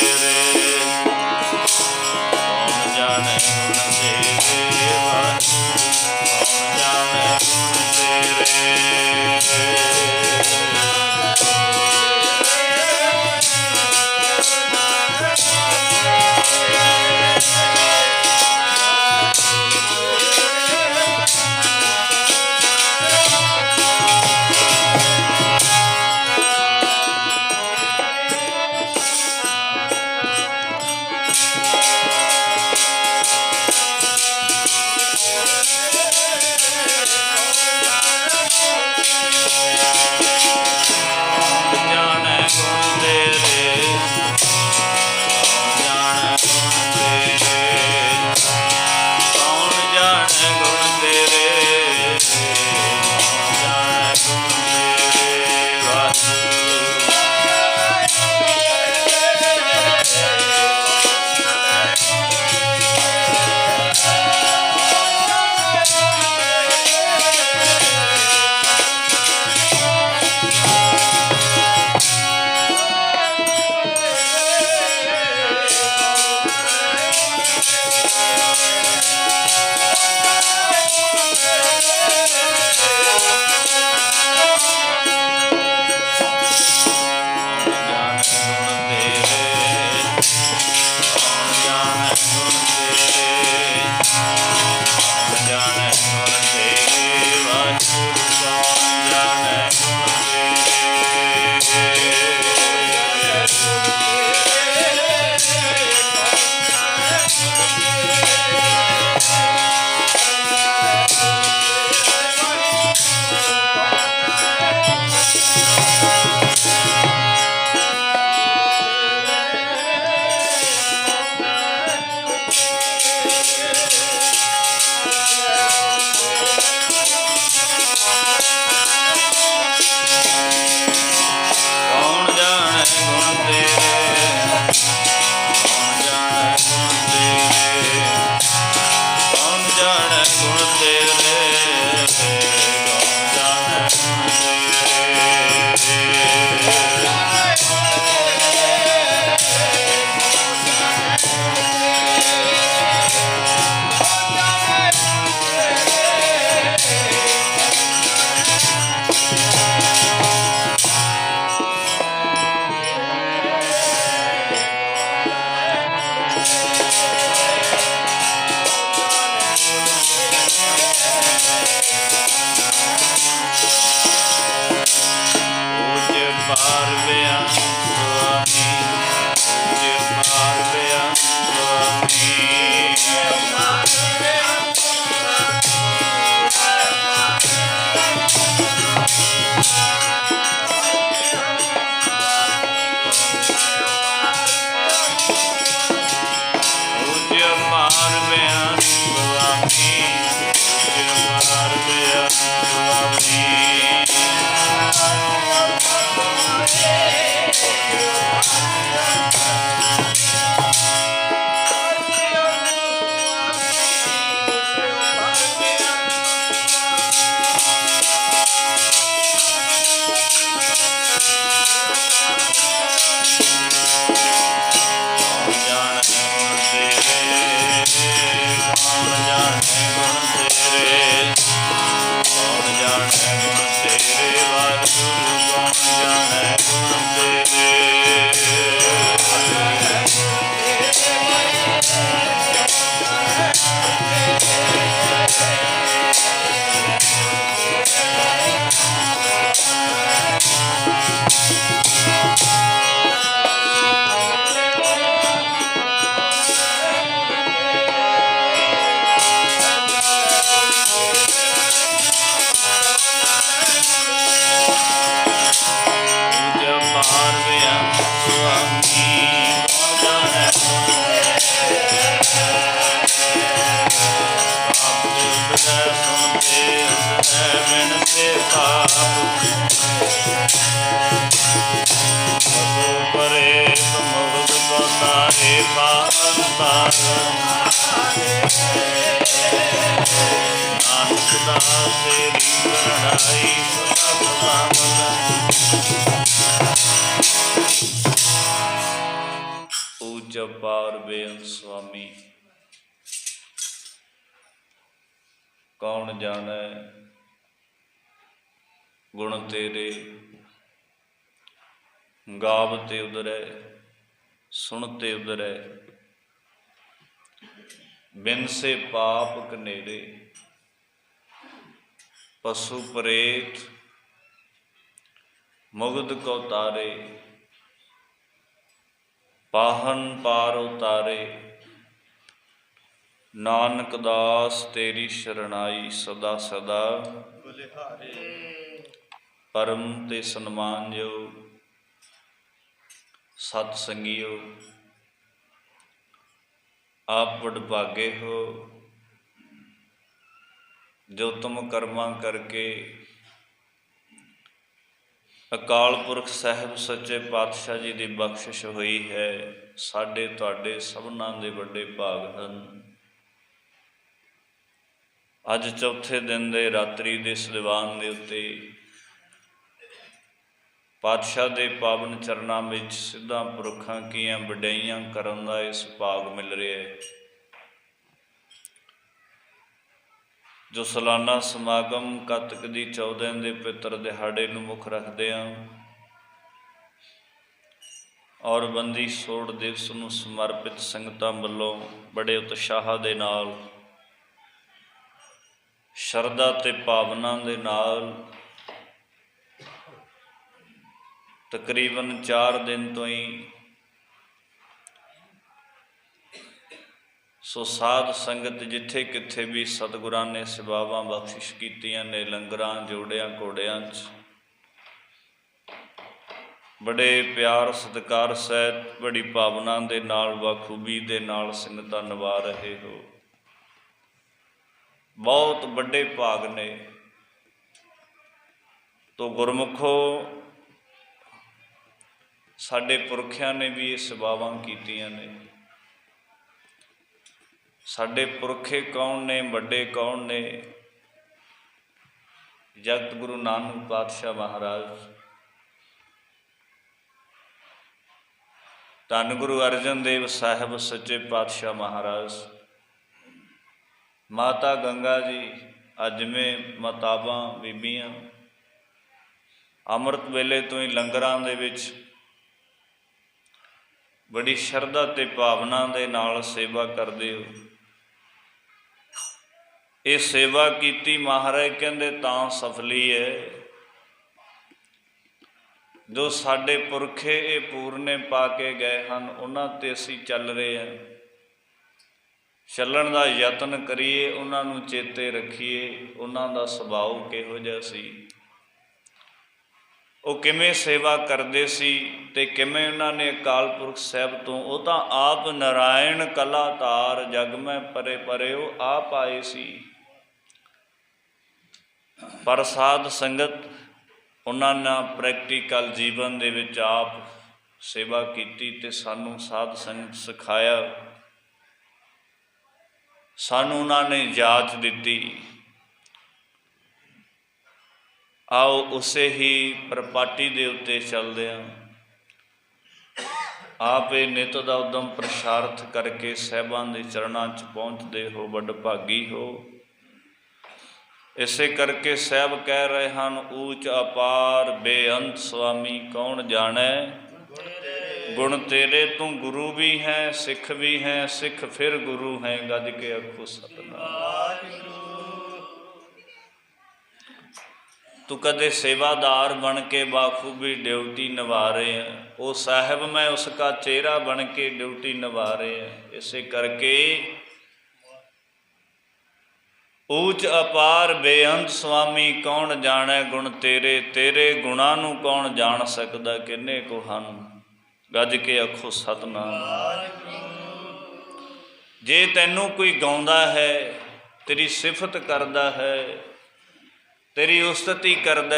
ਤੇਰੇ ਪਾਰ ਪਾਰ ਨਾਨਕ ਦਾਸ ਤੇਰੀ ਵਰਣਾਈ ਸਦਾ ਸਦਾ ਮਗਨ ਅਪਾਰ ਬੇਅੰਤ ਸੁਆਮੀ ਕੌਣ ਜਾਣੈ ਗੁਣ ਤੇਰੇ ਗਾਵਤੇ ਉਦਰੈ ਸੁਣਤੇ ਉਦਰੈ ਬਿਨ ਸੇ ਪਾਪ ਕਨੇੜੇ ਪਸ਼ੂ ਪ੍ਰੇਤ, ਮੁਗਧ ਕੋ ਤਾਰੇ, ਪਾਹਨ ਪਾਰ ਉਤਾਰੇ, ਨਾਨਕ ਦਾਸ ਤੇਰੀ ਸ਼ਰਣਾਈ ਸਦਾ ਸਦਾ। ਪਰਮ ਤੇ ਸਨਮਾਨਯੋਗ ਸਤ ਸੰਗਿਓ। ਆਪ ਵਡਭਾਗੇ ਹੋ। ਜੋ ਤੁਮ ਕਰਮਾਂ ਕਰਕੇ ਅਕਾਲ ਪੁਰਖ ਸਾਹਿਬ ਸੱਚੇ ਪਾਤਸ਼ਾਹ ਜੀ ਦੀ ਬਖਸ਼ਿਸ਼ ਹੋਈ ਹੈ, ਸਾਡੇ ਤੁਹਾਡੇ ਸਭਨਾਂ ਦੇ ਵੱਡੇ ਭਾਗ ਹਨ। ਅੱਜ ਚੌਥੇ ਦਿਨ ਦੇ ਰਾਤਰੀ ਦੇ ਇਸ ਦੇ ਉੱਤੇ ਪਾਤਸ਼ਾਹ ਦੇ ਪਾਵਨ ਚਰਨਾਂ ਵਿੱਚ ਸਿੱਧਾ ਪੁਰਖਾਂ ਕੀਆਂ ਵਡਿਆਈਆਂ ਕਰਨ ਦਾ ਇਸ ਭਾਗ ਮਿਲ ਰਿਹਾ ਹੈ। ਜੋ ਸਾਲਾਨਾ ਸਮਾਗਮ ਕਤਕ ਦੀ 14 ਦੇ ਪਿੱਤਰ ਦਿਹਾੜੇ ਨੂੰ ਮੁੱਖ ਰੱਖਦੇ ਹਾਂ ਔਰ ਬੰਦੀ ਸੋੜ ਦਿਵਸ ਨੂੰ ਸਮਰਪਿਤ ਸੰਗਤਾਂ ਵੱਲੋਂ ਬੜੇ ਉਤਸ਼ਾਹ ਦੇ ਨਾਲ, ਸ਼ਰਧਾ ਤੇ ਭਾਵਨਾ ਦੇ ਨਾਲ ਤਕਰੀਬਨ 4 ਦਿਨ ਤੋਂ ਹੀ ਸੋ ਸਾਧ ਸੰਗਤ ਜਿੱਥੇ ਕਿੱਥੇ ਵੀ ਸਤਿਗੁਰਾਂ ਨੇ ਸੇਵਾਵਾਂ ਬਖਸ਼ਿਸ਼ ਕੀਤੀਆਂ ਨੇ, ਲੰਗਰਾਂ, ਜੋੜਿਆਂ ਕੋੜਿਆਂ 'ਚ। ਬੜੇ ਪਿਆਰ, ਸਤਿਕਾਰ, ਸਹਿਤ, ਬੜੀ ਭਾਵਨਾ ਦੇ ਨਾਲ, ਬਖੂਬੀ ਦੇ ਨਾਲ ਸੰਗਤਾਂ ਨਿਭਾ ਰਹੇ ਹੋ। ਬਹੁਤ ਵੱਡੇ ਭਾਗ ਨੇ। ਤੋ ਗੁਰਮੁਖੋ ਸਾਡੇ ਪੁਰਖਿਆਂ ਨੇ ਵੀ ਇਹ ਸੇਵਾਵਾਂ ਕੀਤੀਆਂ ਨੇ। ਸਾਡੇ ਪੁਰਖੇ ਕੌਣ ਨੇ, ਵੱਡੇ ਕੌਣ ਨੇ? ਜਗਤ ਗੁਰੂ ਨਾਨਕ ਪਾਤਸ਼ਾਹ ਮਹਾਰਾਜ। ਧੰਨ ਗੁਰੂ ਅਰਜਨ ਦੇਵ ਸਾਹਿਬ, ਸੱਚੇ ਪਾਤਸ਼ਾਹ ਮਹਾਰਾਜ। ਮਾਤਾ ਗੰਗਾ ਜੀ, ਅਜਮੇ ਮਤਾਬਾਂ ਬੀਬੀਆਂ। ਅੰਮ੍ਰਿਤ ਵੇਲੇ ਤੋਂ ਹੀ ਲੰਗਰਾਂ ਦੇ ਵਿੱਚ ਬੜੀ ਸ਼ਰਧਾ ਤੇ ਭਾਵਨਾ ਦੇ ਨਾਲ ਸੇਵਾ ਕਰਦੇ ਹੋ। ਇਹ ਸੇਵਾ ਕੀਤੀ ਮਹਾਰਾਜ ਕਹਿੰਦੇ ਤਾਂ ਸਫਲੀ ਹੈ। ਜੋ ਸਾਡੇ ਪੁਰਖੇ ਇਹ ਪੂਰਨੇ ਪਾ ਕੇ ਗਏ ਹਨ, ਉਹਨਾਂ ਤੇ ਅਸੀਂ ਚੱਲ ਰਹੇ ਹਾਂ। ਚੱਲਣ ਦਾ ਯਤਨ ਕਰੀਏ, ਉਹਨਾਂ ਨੂੰ ਚੇਤੇ ਰੱਖੀਏ, ਉਹਨਾਂ ਦਾ ਸੁਭਾਅ ਕਿਹੋ ਜਿਹਾ ਸੀ। ਉਹ ਕਿਵੇਂ ਸੇਵਾ ਕਰਦੇ ਸੀ ਤੇ ਕਿਵੇਂ ਉਹਨਾਂ ਨੇ ਅਕਾਲ ਪੁਰਖ ਸਾਹਿਬ ਤੋਂ, ਉਹ ਤਾਂ ਆਪ ਨਰਾਇਣ ਕਲਾ ਧਾਰ ਜਗ ਮੈਂ ਪਰੇ ਪਰੇ, ਉਹ ਆਪ ਆਏ ਸੀ। ਪਰ ਸਾਧ ਸੰਗਤ ਉਹਨਾਂ ਨੇ ਪ੍ਰੈਕਟੀਕਲ ਜੀਵਨ ਦੇ ਵਿੱਚ ਆਪ ਸੇਵਾ ਕੀਤੀ ਤੇ ਸਾਨੂੰ ਸਾਧ ਸੰਗਤ ਸਿਖਾਇਆ। ਸਾਨੂੰ ਉਹਨਾਂ ਨੇ ਜਾਚ ਦਿੱਤੀ। ਆਓ ਉਸੇ ਹੀ ਪ੍ਰਪਾਟੀ ਦੇ ਉੱਤੇ ਚੱਲਦੇ ਹਾਂ ਆਪੇ ਨਿਤ ਦਾ ਉਦਮ ਪ੍ਰਸ਼ਾਰਥ ਕਰਕੇ ਸਹਿਬਾਂ ਦੇ ਚਰਨਾਂ 'ਚ ਪਹੁੰਚਦੇ ਹੋ, ਵੱਡ ਭਾਗੀ ਹੋ। ਇਸੇ ਕਰਕੇ ਸਹਿਬ ਕਹਿ ਰਹੇ ਹਨ, ਊਚ ਅਪਾਰ ਬੇਅੰਤ ਸੁਆਮੀ ਕੌਣ ਜਾਣੈ? ਗੁਣ ਤੇਰੇ ਤੂੰ ਗੁਰੂ ਵੀ ਹੈ, ਸਿੱਖ ਵੀ ਹੈ, ਸਿੱਖ ਫਿਰ ਗੁਰੂ ਹੈ, ਗੱਜ ਕੇ ਆਖੋ ਸਤਨਾਮ। ਤੂੰ ਕਦੇ ਸੇਵਾਦਾਰ ਬਣ ਕੇ ਬਾਖੂਬੀ ਡਿਊਟੀ ਨਿਭਾ ਰਹੇ ਹੈ ਉਹ ਸਾਹਿਬ ਮੈਂ ਉਸ ਦਾ ਚਿਹਰਾ ਬਣ ਕੇ ਡਿਊਟੀ ਨਿਭਾ ਰਹੇ ਹੈ ਇਸੇ ਕਰਕੇ ਊਚ ਅਪਾਰ ਬੇਅੰਤ ਸੁਆਮੀ ਕੌਣ ਜਾਣੈ ਗੁਣ ਤੇਰੇ ਤੇਰੇ ਗੁਣਾਂ ਨੂੰ ਕੌਣ ਜਾਣ ਸਕਦਾ ਕਿੰਨੇ ਕੋ ਹਨ ਗੱਜ ਕੇ ਆਖੋ, ਸਤਨਾਮ। ਜੇ ਤੈਨੂੰ ਕੋਈ ਗਾਉਂਦਾ ਹੈ, ਤੇਰੀ ਸਿਫਤ ਕਰਦਾ ਹੈ ਤੇਰੀ ਉਸਤਤੀ ਕਰਦਾ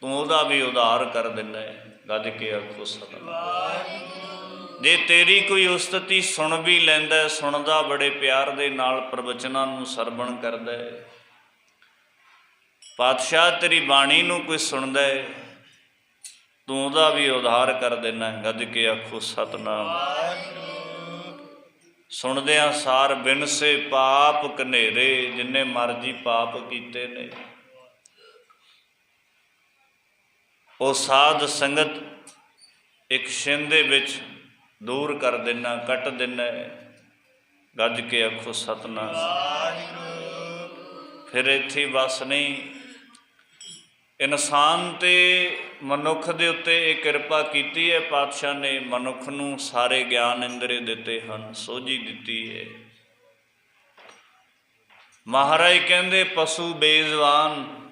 ਤੂੰ ਉਹਦਾ ਵੀ ਉਧਾਰ ਕਰ ਦਿੰਦਾ ਹੈ। ਗੱਜ ਕੇ ਆਖੋ ਸਤਨਾਮ। ਜੇ ਤੇਰੀ ਕੋਈ ਉਸਤਤੀ ਸੁਣ ਵੀ ਲੈਂਦਾ ਸੁਣਦਾ ਬੜੇ ਪਿਆਰ ਦੇ ਨਾਲ ਪ੍ਰਵਚਨਾਂ ਨੂੰ ਸਰਵਣ ਕਰਦਾ ਪਾਤਸ਼ਾਹ ਤੇਰੀ ਬਾਣੀ ਨੂੰ ਕੋਈ ਸੁਣਦਾ ਤੂੰ ਉਹਦਾ ਵੀ ਉਧਾਰ ਕਰ ਦੇਣਾ ਗੱਜ ਕੇ ਆਖੋ ਸਤਨਾਮ। ਸੁਣਦਿਆਂ ਸਾਰ ਬਿਨਸੇ ਪਾਪ ਕਨੇਰੇ ਜਿੰਨੇ ਮਰਜ਼ੀ ਪਾਪ ਕੀਤੇ ਨੇ। ਉਹ ਸਾਧ ਸੰਗਤ ਇੱਕ ਛਿੰਨ ਦੇ ਵਿੱਚ ਦੂਰ ਕਰ ਦੇਣਾ ਕੱਟ ਦੇਣਾ ਗੱਜ ਕੇ ਆਖੋ, ਸਤਨਾਮ। ਫਿਰ ਇੱਥੇ ਬਸ ਨਹੀਂ। ਇਨਸਾਨ ਤੇ ਮਨੁੱਖ ਦੇ ਉੱਤੇ ਇਹ ਕਿਰਪਾ ਕੀਤੀ ਹੈ, ਪਾਤਸ਼ਾਹ ਨੇ ਮਨੁੱਖ ਨੂੰ ਸਾਰੇ ਗਿਆਨ ਇੰਦਰੇ ਦਿੱਤੇ ਹਨ, ਸੋਝੀ ਦਿੱਤੀ ਹੈ। ਮਹਾਰਾਜ ਕਹਿੰਦੇ, ਪਸ਼ੂ ਬੇਜ਼ਬਾਨ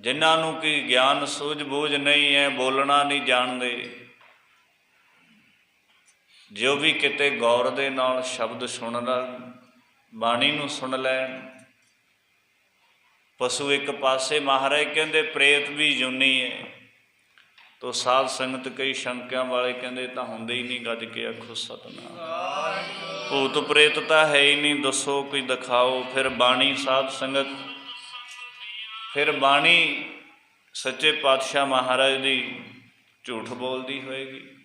ਜਿਨ੍ਹਾਂ ਨੂੰ ਕੀ ਗਿਆਨ ਸੂਝ-ਬੂਝ ਨਹੀਂ ਹੈ ਬੋਲਣਾ ਨਹੀਂ ਜਾਣਦੇ। ਜੋ ਵੀ ਕਿਤੇ ਗੌਰ ਦੇ ਨਾਲ ਸ਼ਬਦ ਸੁਣਦਾ ਬਾਣੀ ਨੂੰ ਸੁਣ ਲੈਣ ਪਸ਼ੂ ਇੱਕ ਪਾਸੇ ਮਹਾਰਾਜ ਕਹਿੰਦੇ ਪ੍ਰੇਤ ਵੀ ਜੁਨੀ ਹੈ। ਤੋ ਸਾਧ ਸੰਗਤ ਕਈ ਸ਼ੰਕਿਆਂ ਵਾਲੇ ਕਹਿੰਦੇ ਤਾਂ ਹੁੰਦੇ ਹੀ ਨਹੀਂ ਗੱਜ ਕੇ ਆਖੋ ਸਤਨਾਮ। ਭੂਤ ਪ੍ਰੇਤ ਤਾਂ ਹੈ ਹੀ ਨਹੀਂ ਦੱਸੋ ਕੋਈ ਦਿਖਾਓ। ਫਿਰ ਬਾਣੀ ਸਾਧ ਸੰਗਤ ਫਿਰ ਬਾਣੀ ਸੱਚੇ ਪਾਤਸ਼ਾਹ ਮਹਾਰਾਜ ਦੀ ਝੂਠ ਬੋਲਦੀ ਹੋਏਗੀ।